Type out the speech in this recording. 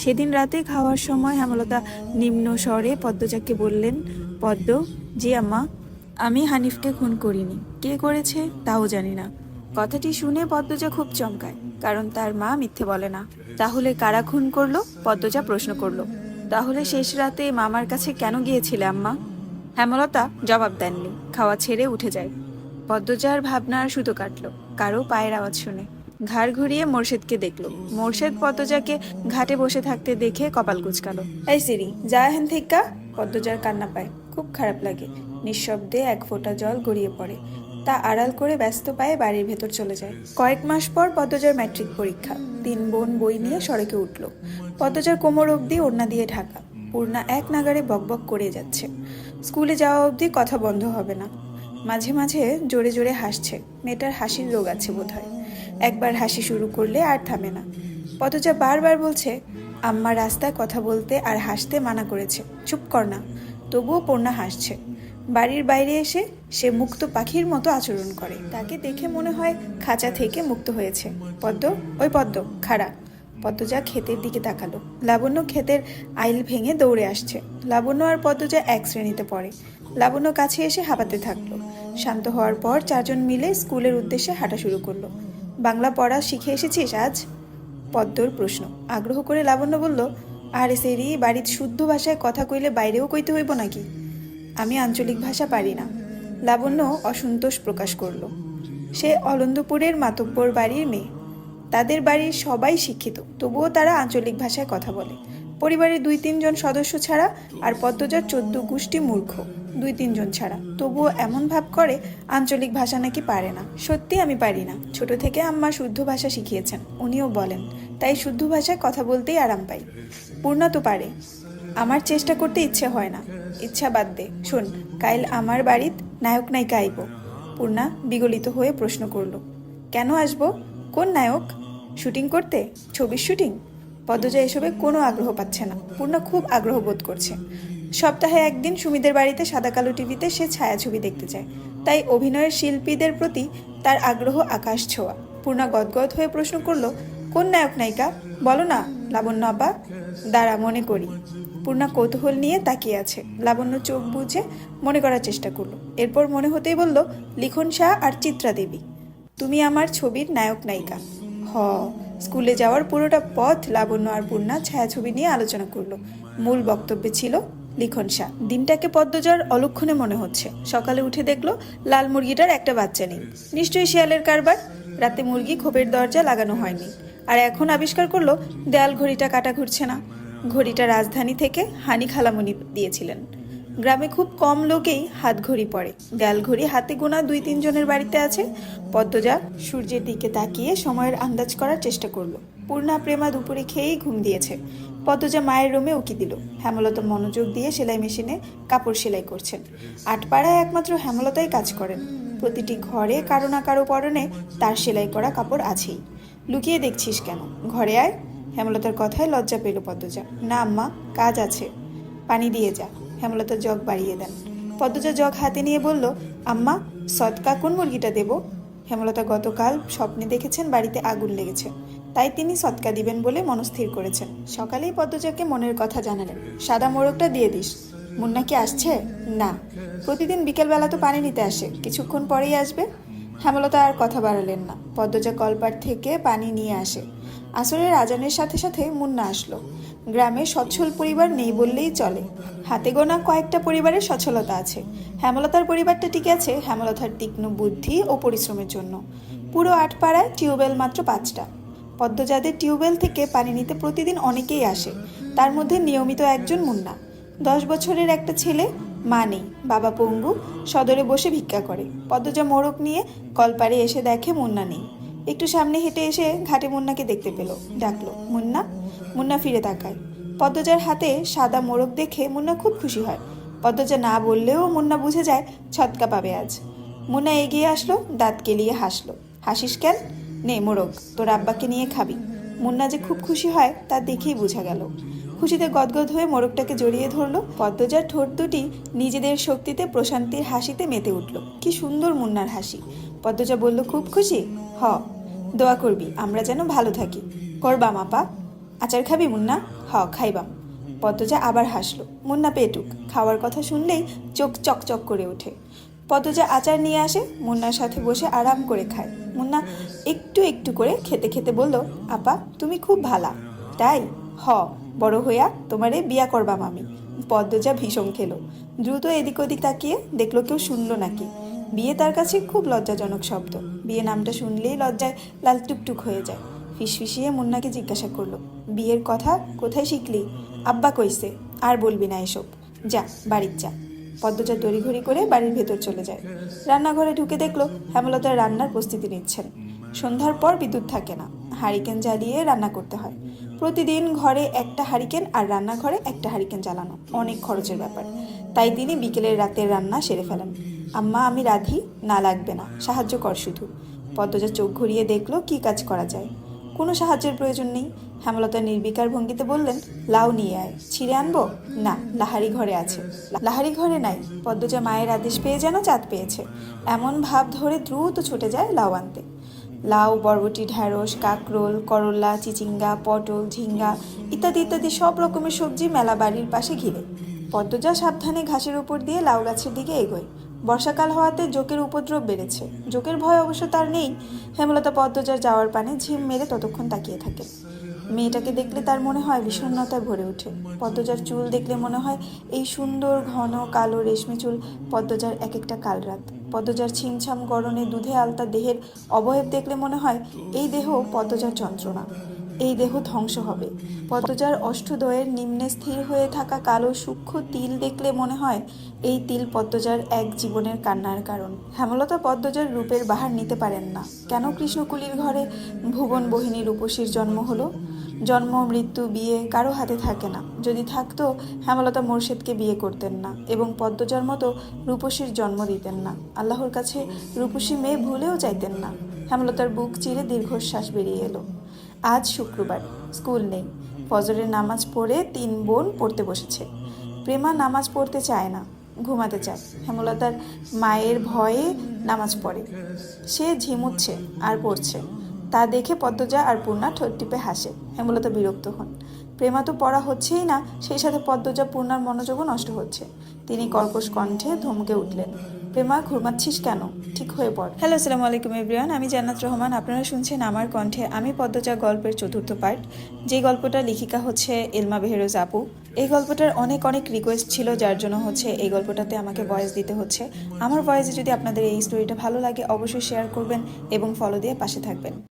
সেদিন রাতে খাওয়ার সময় হেমলতা নিম্ন স্বরে পদ্মজাকে বললেন, পদ্ম, জি আম্মা, আমি হানিফকে খুন করিনি। কে করেছে তাও জানি না। কথাটি শুনে পদ্মজা খুব চমকায়, কারণ তার মা মিথ্যে বলে না। তাহলে কারা খুন করল? পদ্মজা প্রশ্ন করল। তাহলে শেষ রাতে মামার কাছে কেন গিয়েছিলে আম্মা? হেমলতা জবাব দেননি, খাওয়া ছেড়ে উঠে যায়। পদ্মজার ভাবনার সুতো কাটলো কারও পায়ের আওয়াজ শুনে। ঘাড় ঘুরিয়ে মোর্শেদকে দেখল। মোর্শেদ পদ্মজাকে ঘাটে বসে থাকতে দেখে কপাল কুচকালো। এই সিরি, যা হেন থেকে পদ্মজার কান্না পায়। খুব খারাপ লাগে। নিঃশব্দে এক ফোঁটা জল গড়িয়ে পড়ে। তা আড়াল করে ব্যস্ত পায়ে বাড়ির ভেতর চলে যায়। কয়েক মাস পর পদ্মজার ম্যাট্রিক পরীক্ষা। তিন বোন বই নিয়ে সড়কে উঠল। পদ্মজার কোমর অবধি ওড়না দিয়ে ঢাকা। পূর্ণা এক নাগারে বকবক করে যাচ্ছে। স্কুলে যাওয়া অবধি কথা বন্ধ হবে না। মাঝে মাঝে জোরে জোরে হাসছে। মেয়েটার হাসির রোগ আছে বোধহয়। একবার হাসি শুরু করলে আর থামে না। পদজা বারবার বলছে, আম্মা রাস্তায় কথা বলতে আর হাসতে মানা করেছে। চুপ কর না, তবুও পূর্ণা হাসছে। বাড়ির বাইরে এসে সে মুক্ত পাখির মতো আচরণ করে। তাকে দেখে মনে হয় খাঁচা থেকে মুক্ত হয়েছে। পদ্ম, ওই পদ্ম, খাড়া। পদ্মজা ক্ষেতের দিকে তাকালো। লাবণ্য ক্ষেতের আইল ভেঙে দৌড়ে আসছে। লাবণ্য আর পদ্মজা এক শ্রেণীতে পড়ে। লাবণ্য কাছে এসে হাঁপাতে থাকল। শান্ত হওয়ার পর চারজন মিলে স্কুলের উদ্দেশ্যে হাঁটা শুরু করল। বাংলা পড়া শিখে এসেছিস আজ? পদ্মর প্রশ্ন। আগ্রহ করে লাবণ্য বলল, আর সেরি, বাড়ির শুদ্ধ ভাষায় কথা কইলে বাইরেও কইতে হইব নাকি? আমি আঞ্চলিক ভাষা পারি না। লাবণ্য অসন্তোষ প্রকাশ করল। সে অলন্দপুরের মাতব্বর বাড়ির মেয়ে। তাদের বাড়ির সবাই শিক্ষিত, তবুও তারা আঞ্চলিক ভাষায় কথা বলে। পরিবারের দুই তিনজন সদস্য ছাড়া আর পদ্মজার চোদ্দ গোষ্ঠী মূর্খ, দুই তিনজন ছাড়া। তবুও এমন ভাব করে, আঞ্চলিক ভাষা নাকি পারে না। সত্যি আমি পারি না। ছোট থেকে আম্মা শুদ্ধ ভাষা শিখিয়েছেন। উনিও বলেন, তাই শুদ্ধ ভাষায় কথা বলতেই আরাম পাই। পূর্ণা তো পারে। আমার চেষ্টা করতে ইচ্ছে হয় না। ইচ্ছা বাদ দে। শোন কাইল আমার বাড়িত নায়ক নায়িকা আইব। পূর্ণা বিগলিত হয়ে প্রশ্ন করল, কেন আসব? কোন নায়ক? শুটিং করতে? ছবির শুটিং? পদ্মজা এসবে কোনো আগ্রহ পাচ্ছে না। পূর্ণা খুব আগ্রহ বোধ করছে। সপ্তাহে একদিন সুমিদের বাড়িতে সাদা কালো টিভিতে সে ছায়াছবি দেখতে চায় তাই অভিনয়ের শিল্পীদের প্রতি তার আগ্রহ আকাশ ছোঁয়া। পূর্ণা গদগদ হয়ে প্রশ্ন করল, কোন নায়ক নায়িকা? বলো না, লাবণ্য আব্বা দাঁড়া, মনে করি। পূর্ণা কৌতূহল নিয়ে তাকিয়ে আছে। লাবণ্য চোখ বুঝে মনে করার চেষ্টা করল। এরপর মনে হতেই বলল, লিখন শাহ আর চিত্রা দেবী। তুমি আমার ছবির নায়ক নায়িকা। হ স্কুলে যাওয়ার পুরোটা পথ লাবণ্য আর পূর্ণা ছায়াছবি নিয়ে আলোচনা করল। মূল বক্তব্যে ছিল, লিখন দিনটাকে পদ্মজার অলক্ষণে মনে হচ্ছে। সকালে উঠে দেখল লাল মুরগিটার একটা বাচ্চা নেই। নিশ্চয়ই শিয়ালের কারবার। রাতে মুরগি খোপের দরজা লাগানো হয়নি। আর এখন আবিষ্কার করল দেয়াল ঘড়িটা কাটা ঘুরছে না। ঘড়িটা রাজধানী থেকে হানি খালামণি দিয়েছিলেন। গ্রামে খুব কম লোকেই হাত ঘড়ি পরে। দেয়াল ঘড়ি হাতে গোনা দুই তিনজনের বাড়িতে আছে। পদ্মজা সূর্যের দিকে তাকিয়ে সময়ের আন্দাজ করার চেষ্টা করল। পূর্ণা, প্রেমা দুপুরে খেয়েই ঘুম দিয়েছে। পদ্মজা মায়ের রুমে উকি দিল। হেমলতা মনোযোগ দিয়ে সেলাই মেশিনে কাপড় সেলাই করছেন। আটপাড়ায় একমাত্র হেমলতাই কাজ করেন। প্রতিটি ঘরে কারও না কারও পরনে তার সেলাই করা কাপড় আছেই। লুকিয়ে দেখছিস কেন? ঘরে আয়। হেমলতার কথায় লজ্জা পেল পদ্মজা। না, আম্মা, কাজ আছে। পানি দিয়ে যা। হেমলতা জগ বাড়িয়ে দেন। পদ্মজা জগ হাতে নিয়ে বলল, আম্মা, সৎকা কোন মুরগিটা দেব? হেমলতা গতকাল স্বপ্নে দেখেছেন বাড়িতে আগুন লেগেছে। তাই তিনি সৎকা দিবেন বলে মনস্থির করেছেন। সকালেই পদ্মজাকে মনের কথা জানালেন, সাদা মোরগটা দিয়ে দিস। মুন্না কি আসছে? না। প্রতিদিন বিকেলবেলা তো পানি নিতে আসে, কিছুক্ষণ পরেই আসবে? হেমলতা আর কথা বাড়ালেন না। পদ্মজা কলপার থেকে পানি নিয়ে আসে। আসরের আজানের সাথে সাথে মুন্না আসলো। গ্রামে সচ্ছল পরিবার নেই বললেই চলে। হাতে গোনা কয়েকটা পরিবারের সচ্ছলতা আছে। হেমলতার পরিবারটা টিকে আছে, হেমলতার তীক্ষ্ণ বুদ্ধি ও পরিশ্রমের জন্য। পুরো আটপাড়ায় টিউবওয়েল মাত্র পাঁচটা। পদ্মজাদের টিউবওয়েল থেকে পানি নিতে প্রতিদিন অনেকেই আসে। তার মধ্যে নিয়মিত একজন মুন্না। দশ বছরের একটা ছেলে, মা নেই, বাবা পঙ্গু, সদরে বসে ভিক্ষা করে। পদ্মজা মোড়ক নিয়ে কলপাড়ে এসে দেখে মুন্না নেই। একটু সামনে হেঁটে এসে ঘাটে মুন্নাকে দেখতে পেল, ডাকলো, মুন্না মুন্না ফিরে তাকায়। পদ্মজার হাতে সাদা মোরগ দেখে মুন্না খুব খুশি হয়। পদ্মজা না বললেও মুন্না বুঝে যায় ছটকা পাবে আজ। মুন্না এগিয়ে আসলো, দাঁত কেলিয়ে হাসলো। হাসিস কেন? নে মোরগ, তোর আব্বাকে নিয়ে খাবি। মুন্না যে খুব খুশি হয় তা দেখেই বোঝা গেল। খুশিতে গদগদ হয়ে মোরগটাকে জড়িয়ে ধরলো। পদ্মজার ঠোঁট দুটি নিজেদের শক্তিতে, প্রশান্তির হাসিতে মেতে উঠল। কি সুন্দর মুন্নার হাসি! পদ্মজা বলল, খুব খুশি? হ, দোয়া করবি, আমরা যেন ভালো থাকি। করবা মাপা? আচার খাবি মুন্না? হ খাইবাম পদ্মজা আবার হাসলো, মুন্না পেটুক, খাওয়ার কথা শুনলেই চোখ চকচক করে ওঠে। পদ্মজা আচার নিয়ে আসে, মুন্নার সাথে বসে আরাম করে খায়। মুন্না একটু একটু করে খেতে খেতে বলল, আপা, তুমি খুব ভালা। তাই, হ, বড় হইয়া তোমারে বিয়া করবাম আমি। পদ্মজা ভীষণ খেলো। দ্রুত এদিক ওদিক তাকিয়ে দেখল কেউ শুনলো নাকি। বিয়ে তার কাছে খুব লজ্জাজনক শব্দ। বিয়ে নামটা শুনলেই লজ্জায় লাল টুকটুক হয়ে যায়। ফিসফিসিয়ে মুন্নাকে জিজ্ঞাসা করল, বিয়ের কথা কোথায় শিখলি? আব্বা কইছে, আর বলবি না এসব। যা, বাড়ির যা পদ্মজা তড়িঘড়ি করে বাড়ির ভেতর চলে যায়। রান্নাঘরে ঢুকে দেখল, হেমলতার রান্নার প্রস্তুতি নিচ্ছেন। সন্ধ্যার পর বিদ্যুৎ থাকে না। হারিকেন জ্বালিয়ে রান্না করতে হয়। প্রতিদিন ঘরে একটা হারিকেন আর রান্নাঘরে একটা হারিকেন জ্বালানো অনেক খরচের ব্যাপার। তাই তিনি বিকেলের রাতের রান্না সেরে ফেলেন। আম্মা, আমি রাধি, না লাগবে না, সাহায্য কর শুধু। পদ্মজা চোখ ঘুরিয়ে দেখল কি কাজ করা যায়। কোনো সাহায্যের প্রয়োজন নেই। হেমলতা নির্বিকার ভঙ্গিতে বললেন, লাউ নিয়ে আয়, ছিঁড়ে আনব? না, লাহারি ঘরে আছে। লাহারি ঘরে নাই? পদ্মজা মায়ের আদেশ পেয়ে যেন চাঁদ পেয়েছে। এমন ভাব ধরে দ্রুত ছুটে যায় লাউ আনতে। লাউ, বরবটি, ঢ্যাঁড়স, কাঁকরোল, করলা, চিচিঙ্গা, পটল, ঝিঙ্গা ইত্যাদি ইত্যাদি সব রকমের সবজি মেলা বাড়ির পাশে ঘিরে। পদ্মজা সাবধানে ঘাসের উপর দিয়ে লাউ গাছের দিকে এগোয়। বর্ষাকাল হওয়াতে জোকের উপদ্রব বেড়েছে। জোকের ভয় অবশ্য তার নেই। হেমলতা পদ্মজার যাওয়ার পানে ঝিম মেরে ততক্ষণ তাকিয়ে থাকে। মেয়েটাকে দেখলে তার মনে হয় বিষণ্ণতায় ভরে ওঠে। পদ্মজার চুল দেখলে মনে হয় এই সুন্দর ঘন কালো রেশমি চুল পদ্মজার এক একটা কালরাত। পদ্মজার ছিমছাম গরনে দুধে আলতা দেহের অবয়ব দেখলে মনে হয় এই দেহ পদ্মজার যন্ত্রণা। এই দেহ ধ্বংস হবে। পদ্মজার অষ্টদয়ের নিম্নে স্থির হয়ে থাকা কালো সূক্ষ্ম তিল দেখলে মনে হয় এই তিল পদ্মজার এক জীবনের কান্নার কারণ। হেমলতা পদ্মজার রূপের বাহার নিতে পারেন না। কেন কৃষ্ণকুলির ঘরে ভুবন বহিনী রূপসীর জন্ম হলো? জন্ম, মৃত্যু, বিয়ে কারও হাতে থাকে না। যদি থাকতো, হেমলতা মোর্শেদকে বিয়ে করতেন না এবং পদ্মজার মতো রূপসীর জন্ম দিতেন না। আল্লাহর কাছে রূপসী মেয়ে ভুলেও চাইতেন না। হেমলতার বুক চিরে দীর্ঘশ্বাস বেরিয়ে এলো। আজ শুক্রবার। স্কুল নেই। ফজরের নামাজ পড়ে তিন বোন পড়তে বসেছে। প্রেমা নামাজ পড়তে চায় না, ঘুমাতে চায়। হেমলতার মায়ের ভয়ে নামাজ পড়ে। সে ঝিমুচ্ছে আর পড়ছে। তা দেখে পদ্মজা আর পূর্ণা ঠোঁট টিপে হাসে। হেমলতা বিরক্ত হন। প্রেমা তো পড়া হচ্ছেই না, সেই সাথে পদ্মজা পূর্ণার মনোযোগও নষ্ট হচ্ছে। তিনি কর্কশ কণ্ঠে ধমকে উঠলেন, প্রেমা, ঘুমাচ্ছিস কেন? ঠিক হয়ে পড়। হ্যালো আসসালামু আলাইকুম এভরিওয়ান, আমি জান্নাত রহমান। আপনারা শুনছেন আমার কণ্ঠে আমি পদ্মজা গল্পের চতুর্থ পার্ট। যে গল্পটা লেখিকা হচ্ছে এলমা বেহেরোজ আপু। এই গল্পটার অনেক অনেক রিকোয়েস্ট ছিল, যার জন্য হচ্ছে এই গল্পটাতে আমাকে ভয়েস দিতে হচ্ছে। আমার ভয়েসে যদি আপনাদের এই স্টোরিটা ভালো লাগে, অবশ্যই শেয়ার করবেন এবং ফলো দিয়ে পাশে থাকবেন।